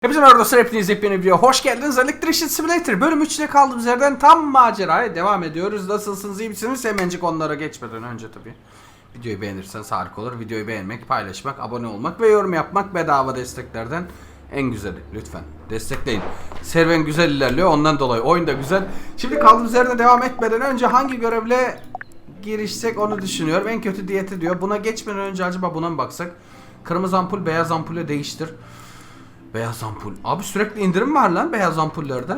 Hepinize merhaba dostlar, hepiniz yepyeni video. Hoş geldiniz. Electrician Simulator bölüm 3 ile kaldığımız yerden tam maceraya devam ediyoruz. Nasılsınız, iyi misiniz? Hemencik onlara geçmeden önce tabii. Videoyu beğenirseniz harika olur. Videoyu beğenmek, paylaşmak, abone olmak ve yorum yapmak bedava desteklerden en güzeli. Lütfen destekleyin. Serüven güzel ilerliyor ondan dolayı. Oyun da güzel. Şimdi kaldığımız yerden devam etmeden önce hangi görevle girişsek onu düşünüyorum. En kötü diyeti diyor. Buna geçmeden önce acaba buna mı baksak? Kırmızı ampul beyaz ampule değiştir. Beyaz ampul. Abi sürekli indirim var lan beyaz ampullerde.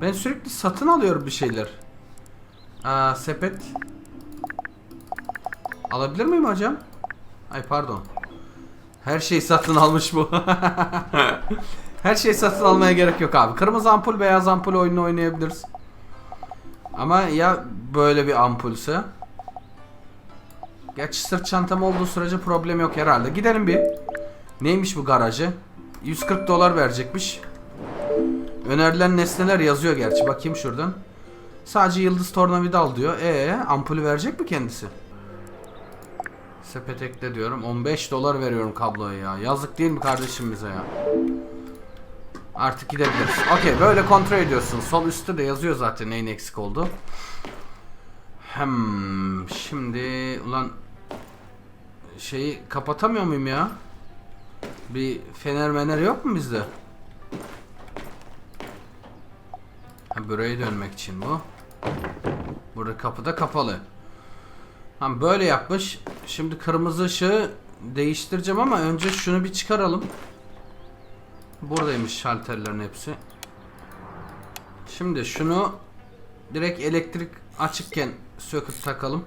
Ben sürekli satın alıyorum bir şeyler. Aa, sepet. Alabilir miyim hocam? Ay pardon. Her şey satın almış bu. Her şey satın almaya gerek yok abi. Kırmızı ampul, beyaz ampul oyunu oynayabiliriz. Ama ya böyle bir ampulse? Gerçi sırt çantam olduğu sürece problem yok herhalde. Gidelim bir. Neymiş bu garajı? 140 dolar verecekmiş. Önerilen nesneler yazıyor gerçi. Bakayım şuradan. Sadece yıldız tornavida al diyor. E ampulü verecek mi kendisi? Sepet ekle diyorum. 15 dolar veriyorum kabloya ya. Yazık değil mi kardeşim bize ya? Artık gidebiliriz. Okey böyle kontrol ediyorsun. Sol üstte de yazıyor zaten neyin eksik oldu. Hem şimdi ulan şeyi kapatamıyor muyum ya? Bir fener mener yok mu bizde? Ha, buraya dönmek için bu. Burada kapı da kapalı. Ha, böyle yapmış. Şimdi kırmızı ışığı değiştireceğim ama önce şunu bir çıkaralım. Buradaymış şalterlerin hepsi. Şimdi şunu direkt elektrik açıkken söküp takalım.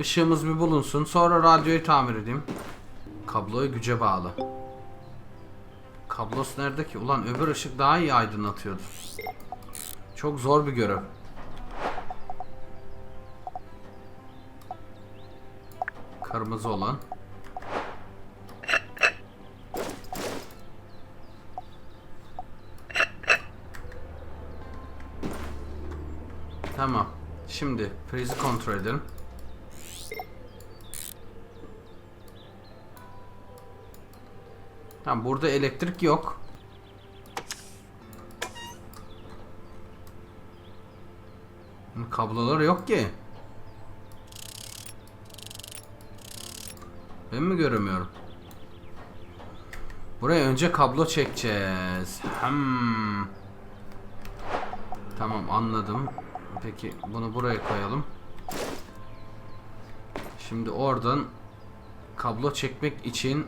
Işığımız bir bulunsun. Sonra radyoyu tamir edeyim. Kabloyu güce bağlı. Kablosu nerede ki? Ulan öbür ışık daha iyi aydınlatıyordu. Çok zor bir görev. Kırmızı olan. Tamam. Şimdi prizi kontrol edelim. Tamam burada elektrik yok. Kablolar yok ki. Ben mi göremiyorum? Buraya önce kablo çekeceğiz. Hmm. Tamam anladım. Peki bunu buraya koyalım. Şimdi oradan kablo çekmek için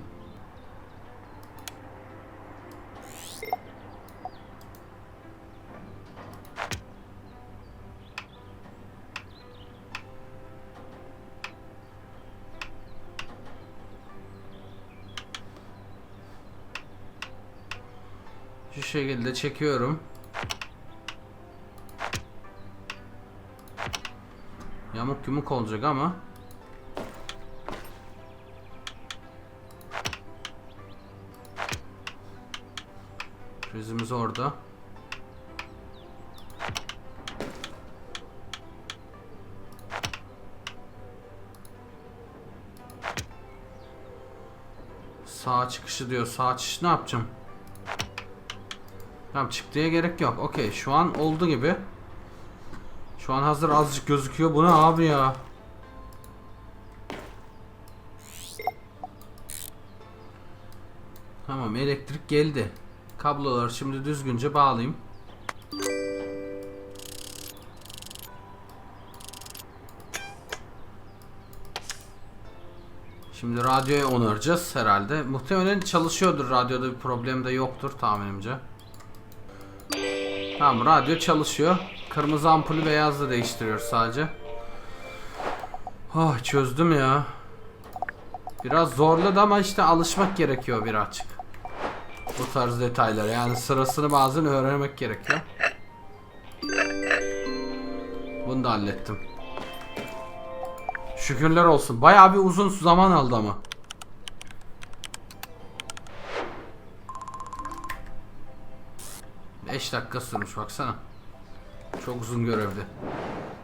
şekilde çekiyorum. Yamuk yumuk olacak ama Prizimiz orada. Sağ çıkışı diyor. Sağ çıkış ne yapacağım? Tamam çıktıya gerek yok. Okey şu an oldu gibi. Şu an hazır azıcık gözüküyor. Bu ne abi ya? Tamam elektrik geldi. Kabloları şimdi düzgünce bağlayayım. Şimdi radyoyu onaracağız herhalde. Muhtemelen çalışıyordur. Radyoda bir problem de yoktur tahminimce. Tamam radyo çalışıyor. Kırmızı ampulü beyazla değiştiriyor sadece. Oh çözdüm ya. Biraz zorladı ama işte alışmak gerekiyor birazcık. Bu tarz detaylara yani sırasını bazen öğrenmek gerekiyor. Bunu da hallettim. Şükürler olsun. Bayağı bir uzun zaman aldı ama. Beş dakika sürmüş baksana. Çok uzun görevdi.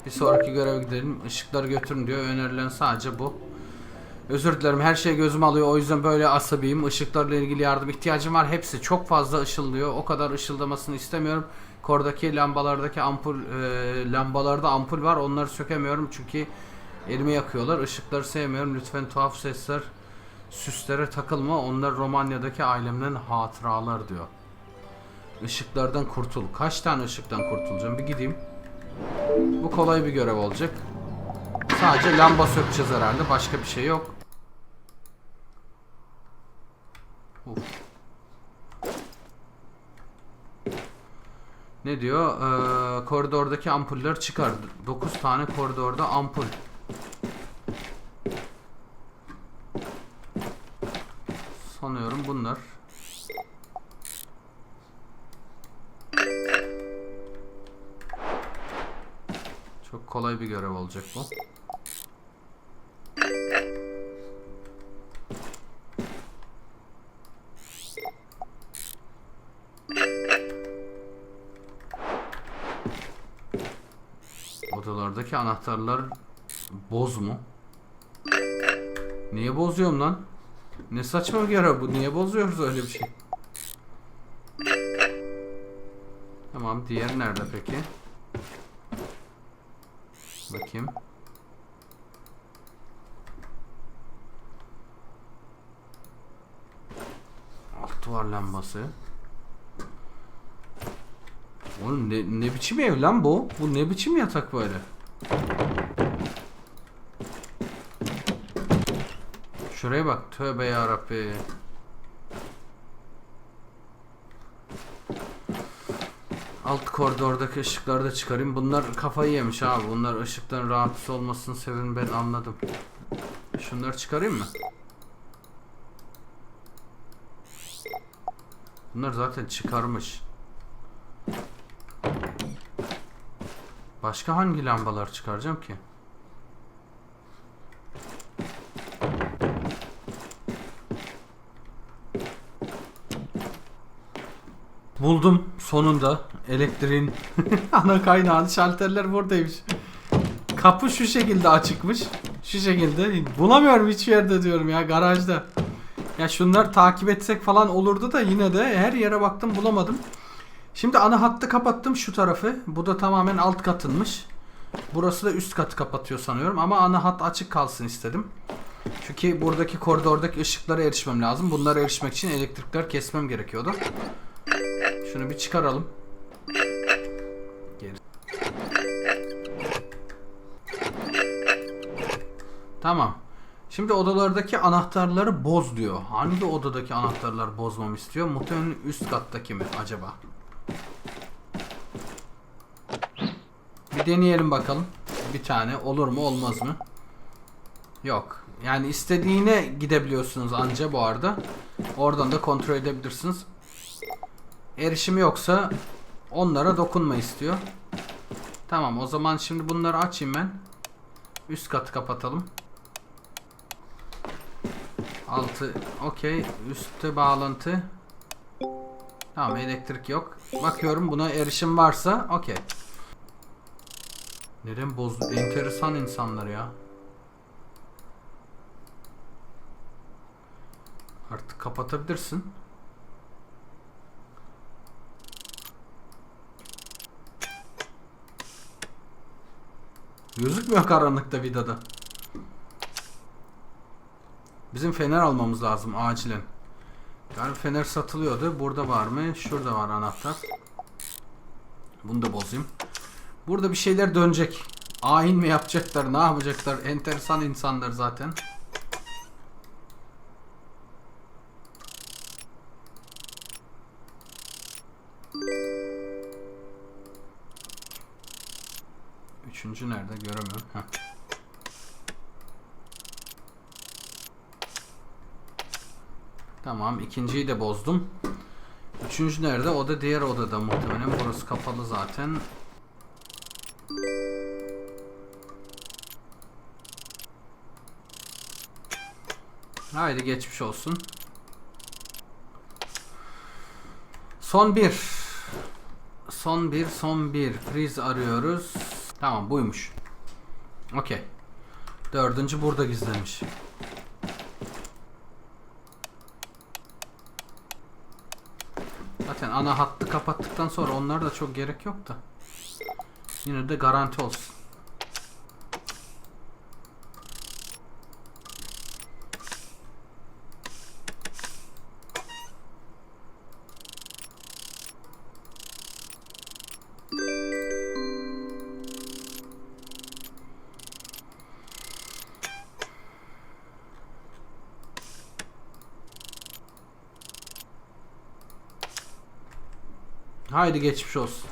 Bir sonraki göreve gidelim. Işıkları götürün diyor. Önerilen sadece bu. Özür dilerim her şey gözüm alıyor o yüzden böyle asabiyim. Işıklarla ilgili yardım ihtiyacım var. Hepsi çok fazla ışıldıyor. O kadar ışıldamasını istemiyorum. Kordaki lambalardaki ampul e, lambalarda ampul var. Onları sökemiyorum çünkü elimi yakıyorlar. Işıkları sevmiyorum. Lütfen tuhaf sesler süslere takılma. Onlar Romanya'daki ailemden hatıralar diyor. Işıklardan kurtul. Kaç tane ışıktan kurtulacağım? Bir gideyim. Bu kolay bir görev olacak. Sadece lamba sökeceğiz herhalde. Başka bir şey yok. Uf. Ne diyor? Ee, koridordaki ampuller çıkar. 9 tane koridorda ampul. Sanıyorum bunlar. Kolay bir görev olacak bu. Odalardaki anahtarlar boz mu? Niye bozuyorum lan? Ne saçma bir görev bu. Niye bozuyoruz öyle bir şey? Tamam. Diğer nerede peki? Bakayım. Alt duvar lambası. Oğlum ne, ne biçim ev lan bu? Bu ne biçim yatak böyle? Şuraya bak. Tövbe yarabbi. Alt koridordaki ışıkları da çıkarayım. Bunlar kafayı yemiş abi. Bunlar ışıktan rahatsız olmasının sebebini ben anladım. Şunları çıkarayım mı? Bunlar zaten çıkarmış. Başka hangi lambalar çıkaracağım ki? Buldum sonunda elektriğin ana kaynağını şalterler buradaymış. Kapı şu şekilde açıkmış. Şu şekilde. Bulamıyorum hiçbir yerde diyorum ya garajda. Ya şunları takip etsek falan olurdu da yine de her yere baktım bulamadım. Şimdi ana hattı kapattım şu tarafı. Bu da tamamen alt katınmış. Burası da üst katı kapatıyor sanıyorum ama ana hat açık kalsın istedim. Çünkü buradaki koridordaki ışıklara erişmem lazım. Bunlara erişmek için elektrikler kesmem gerekiyordu. Şunu bir çıkaralım. Tamam. Şimdi odalardaki anahtarları boz diyor. Hangi odadaki anahtarlar bozmamı istiyor? Muhtemelen üst kattaki mi acaba? Bir deneyelim bakalım. Bir tane olur mu olmaz mı? Yok. Yani istediğine gidebiliyorsunuz anca bu arada. Oradan da kontrol edebilirsiniz. Erişim yoksa onlara dokunma istiyor. Tamam o zaman şimdi bunları açayım ben. Üst katı kapatalım. Altı okey. Üstte bağlantı. Tamam elektrik yok. Bakıyorum buna erişim varsa okey. Neden bozdu? Enteresan insanlar ya. Artık kapatabilirsin. Gözükmüyor karanlıkta vidada. Bizim fener almamız lazım acilen. Yani fener satılıyordu. Burada var mı? Şurada var anahtar. Bunu da bozayım. Burada bir şeyler dönecek. Ayin mi yapacaklar? Ne yapacaklar? Enteresan insanlar zaten. Üçüncü nerede? Göremiyorum. Heh. Tamam. ikinciyi de bozdum. Üçüncü nerede? O da diğer odada muhtemelen. Burası kapalı zaten. Haydi geçmiş olsun. Son bir. Son bir, son bir. Freeze arıyoruz. Tamam buymuş. Okey. Dördüncü burada gizlemiş. Zaten ana hattı kapattıktan sonra onlara da çok gerek yok da. Yine de garanti olsun. Haydi geçmiş olsun.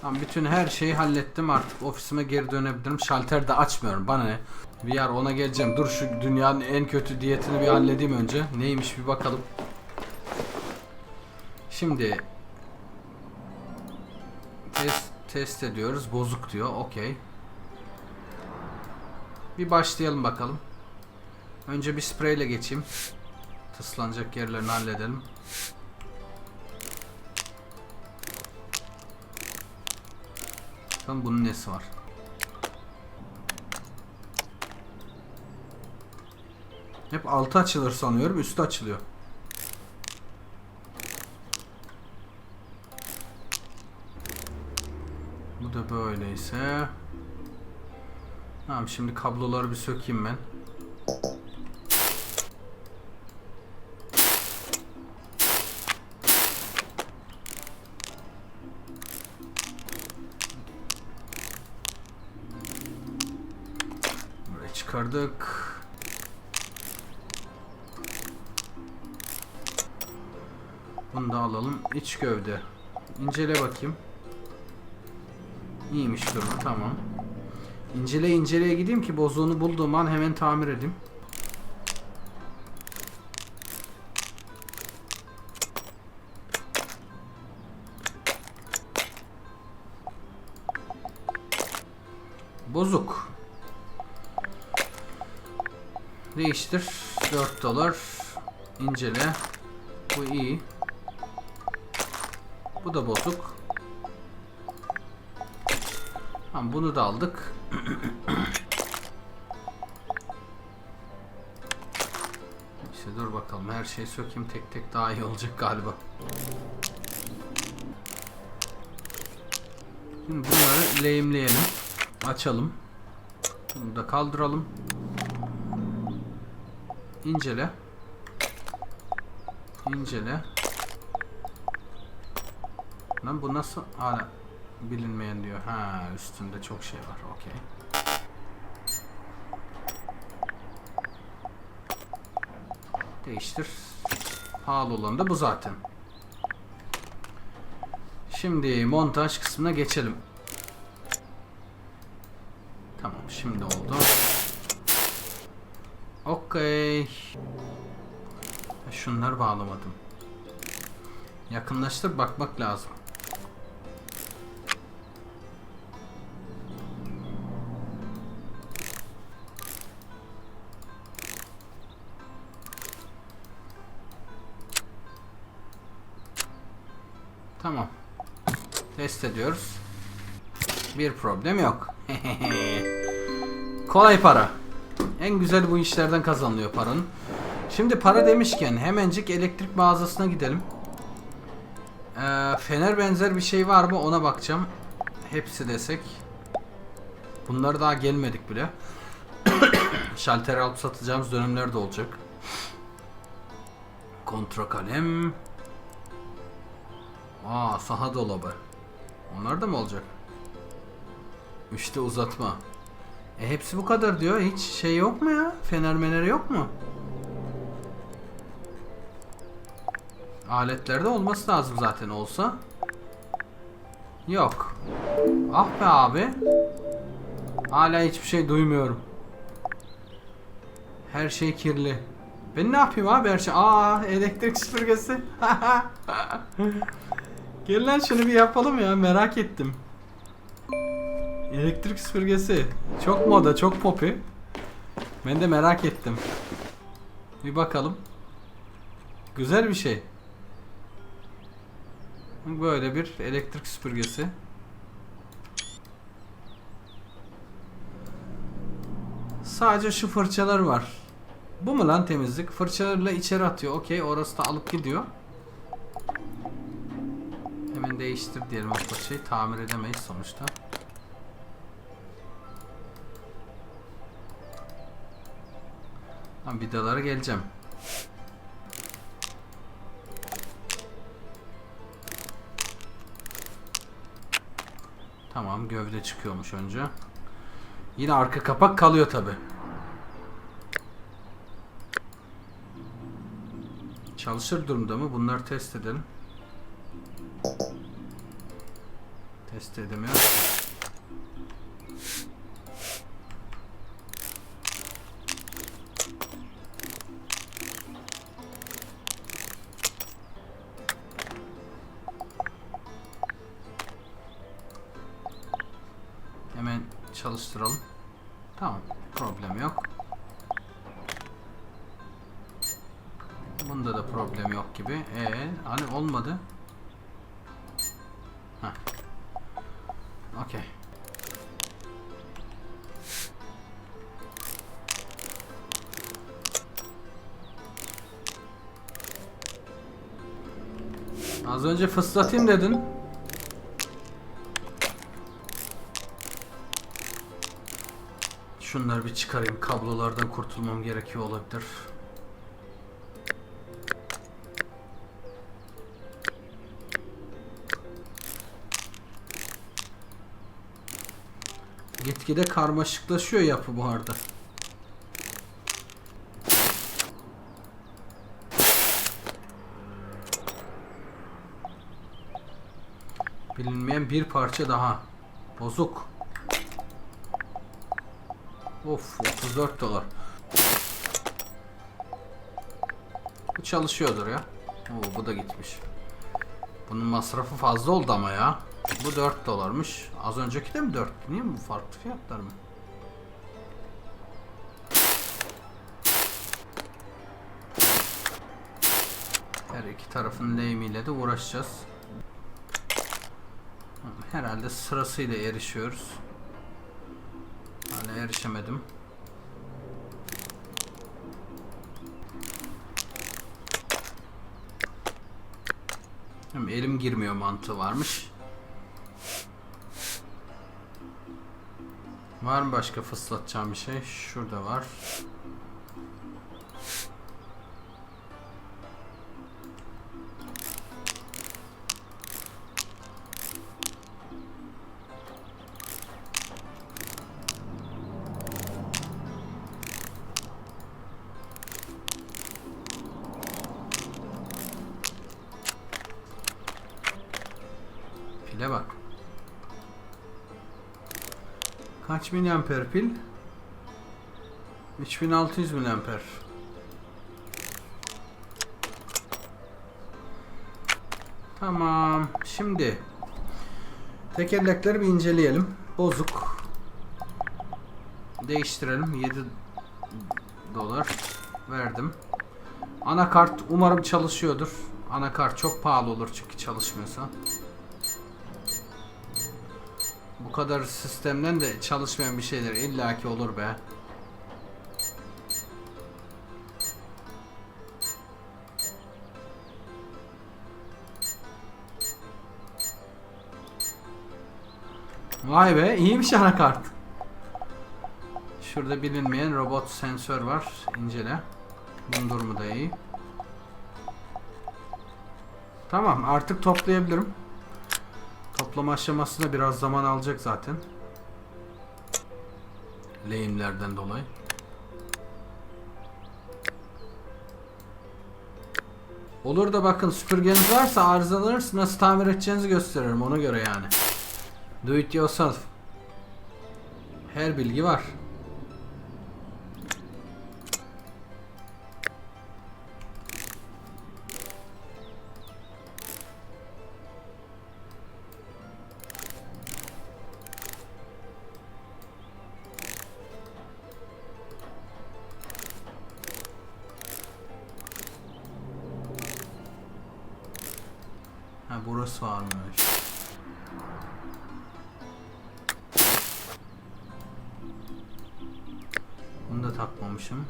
Tamam bütün her şeyi hallettim artık ofisime geri dönebilirim. Şalter de açmıyorum bana ne. VR ona geleceğim. Dur şu dünyanın en kötü diyetini bir halledeyim önce. Neymiş bir bakalım. Şimdi test, test ediyoruz. Bozuk diyor. Okey. Bir başlayalım bakalım. Önce bir spreyle geçeyim. Tıslanacak yerlerini halledelim. Bakalım bunun nesi var. Hep altı açılır sanıyorum. Üstü açılıyor. Bu da böyleyse. Tamam şimdi kabloları bir sökeyim ben. Çıkardık. Bunu da alalım. İç gövde. İncele bakayım. İyiymiş durumu tamam. İncele inceleye gideyim ki bozuğunu bulduğum an hemen tamir edeyim. Değiştir. 4 dolar. İncele. Bu iyi. Bu da bozuk. Tamam bunu da aldık. İşte dur bakalım her şeyi sökeyim tek tek daha iyi olacak galiba. Şimdi bunları lehimleyelim. Açalım. Bunu da kaldıralım. İncele. İncele. Lan bu nasıl hala bilinmeyen diyor. Ha üstünde çok şey var. Okey. Değiştir. Pahalı olan da bu zaten. Şimdi montaj kısmına geçelim. Tamam şimdi oldu. Okey. Şunları bağlamadım. Yakınlaştır bakmak lazım. Tamam. Test ediyoruz. Bir problem yok. Kolay para. En güzel bu işlerden kazanılıyor paranın. Şimdi para demişken hemencik elektrik mağazasına gidelim. Ee, fener benzer bir şey var mı ona bakacağım. Hepsi desek. Bunlar daha gelmedik bile. Şalter alıp satacağımız dönemler de olacak. Kontra kalem. Aa saha dolabı. Onlar da mı olacak? Üçte uzatma. E hepsi bu kadar diyor. Hiç şey yok mu ya? Fener mener yok mu? Aletlerde olması lazım zaten olsa. Yok. Ah be abi. Hala hiçbir şey duymuyorum. Her şey kirli. Ben ne yapayım abi her şey? Aa elektrik süpürgesi. Gel lan şunu bir yapalım ya merak ettim. Elektrik süpürgesi. Çok moda, çok popi. Ben de merak ettim. Bir bakalım. Güzel bir şey. Böyle bir elektrik süpürgesi. Sadece şu fırçalar var. Bu mu lan temizlik? Fırçalarla içeri atıyor. Okey orası da alıp gidiyor. Hemen değiştir diyelim o parçayı. Tamir edemeyiz sonuçta. Tamam vidalara geleceğim. Tamam gövde çıkıyormuş önce. Yine arka kapak kalıyor tabi. Çalışır durumda mı? Bunları test edelim. Test edemiyor. Bunda da problem yok gibi. Ee, hani olmadı. Heh. Okey. Az önce fıslatayım dedin. Şunları bir çıkarayım. Kablolardan kurtulmam gerekiyor olabilir. Gitgide karmaşıklaşıyor yapı bu arada. Bilinmeyen bir parça daha. Bozuk. Of 34 dolar. Bu çalışıyordur ya. Oo, bu da gitmiş. Bunun masrafı fazla oldu ama ya. Bu 4 dolarmış. Az önceki de mi 4? Niye bu farklı fiyatlar mı? Her iki tarafın lehimiyle de uğraşacağız. Herhalde sırasıyla erişiyoruz. Hala erişemedim. Elim girmiyor mantığı varmış. Var mı başka fıslatacağım bir şey? Şurada var. Kaç miliamper pil? 3600 miliamper. Tamam. Şimdi tekerlekleri bir inceleyelim. Bozuk. Değiştirelim. 7 dolar verdim. Anakart umarım çalışıyordur. Anakart çok pahalı olur çünkü çalışmıyorsa. Bu kadar sistemden de çalışmayan bir şeyler illaki olur be. Vay be iyiymiş anakart. Şurada bilinmeyen robot sensör var. İncele. Bunun durumu da iyi. Tamam artık toplayabilirim. Toplama aşaması da biraz zaman alacak zaten. Lehimlerden dolayı. Olur da bakın süpürgeniz varsa arızalanırsa nasıl tamir edeceğinizi gösteririm ona göre yani. Do it yourself. Her bilgi var. Ha burası varmış. Bunu da takmamışım.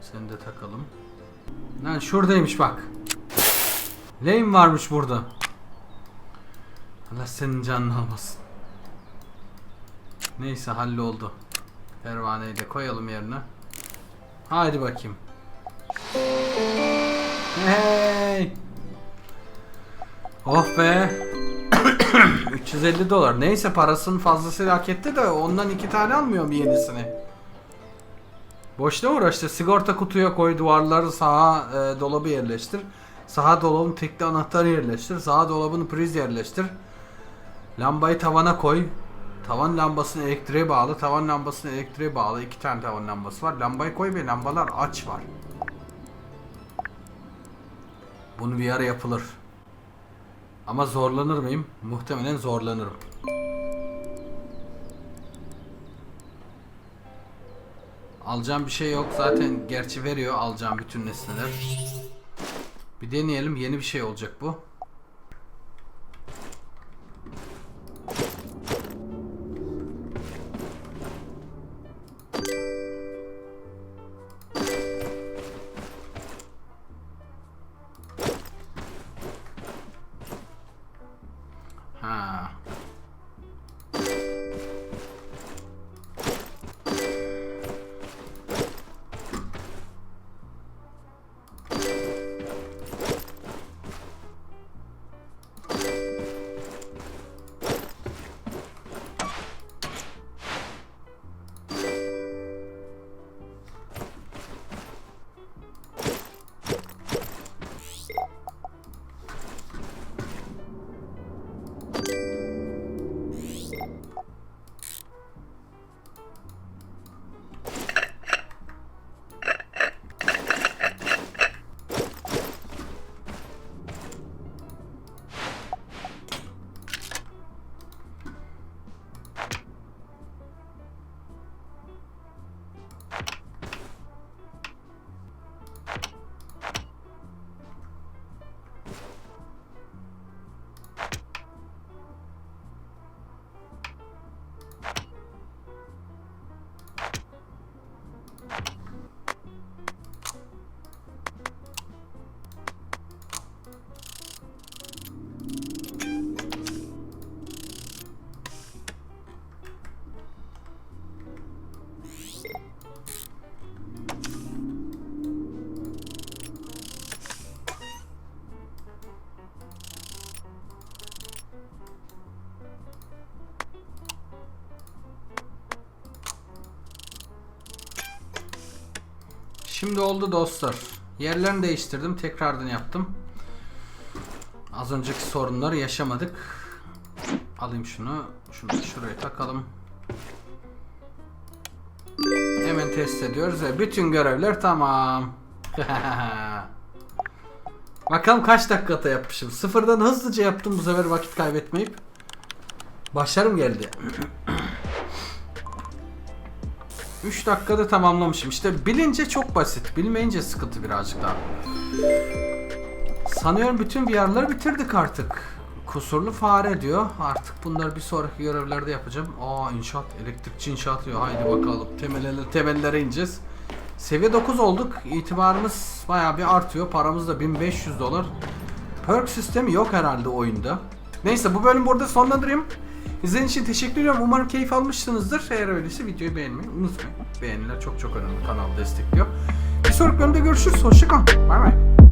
Seni de takalım. Lan şuradaymış bak. Lane varmış burada. Allah senin canını almasın. Neyse halloldu. Pervaneyi de koyalım yerine. Haydi bakayım. Hey! Oh be! 350 dolar. Neyse parasının fazlasıyla hak etti de ondan iki tane almıyorum yenisini. Boşuna uğraştı. Sigorta kutuya koy, duvarları sağa e, dolabı yerleştir. Sağa dolabın tekli anahtarı yerleştir. Sağa dolabın priz yerleştir. Lambayı tavana koy. Tavan lambasını elektriğe bağlı. Tavan lambasını elektriğe bağlı. İki tane tavan lambası var. Lambayı koy ve lambalar aç var. Bunu bir ara yapılır. Ama zorlanır mıyım? Muhtemelen zorlanırım. Alacağım bir şey yok. Zaten gerçi veriyor alacağım bütün nesneler. Bir deneyelim. Yeni bir şey olacak bu. Şimdi oldu dostlar. Yerlerini değiştirdim. Tekrardan yaptım. Az önceki sorunları yaşamadık. Alayım şunu. Şunu da şuraya takalım. Hemen test ediyoruz ve bütün görevler tamam. Bakalım kaç dakikada yapmışım. Sıfırdan hızlıca yaptım bu sefer vakit kaybetmeyip. Başarım geldi. 3 dakikada tamamlamışım. İşte bilince çok basit. Bilmeyince sıkıntı birazcık daha. Sanıyorum bütün VR'ları bitirdik artık. Kusurlu fare diyor. Artık bunları bir sonraki görevlerde yapacağım. Aa inşaat, elektrikçi inşaat diyor. Haydi bakalım. Temellere, temellere ineceğiz. Seviye 9 olduk. İtibarımız bayağı bir artıyor. Paramız da 1500 dolar. Perk sistemi yok herhalde oyunda. Neyse bu bölüm burada sonlandırayım. İzlediğiniz için teşekkür ediyorum. Umarım keyif almışsınızdır. Eğer öyleyse videoyu beğenmeyi unutmayın. Beğeniler çok çok önemli. Kanalı destekliyor. Bir sonraki bölümde görüşürüz. Hoşçakalın. Bay bay.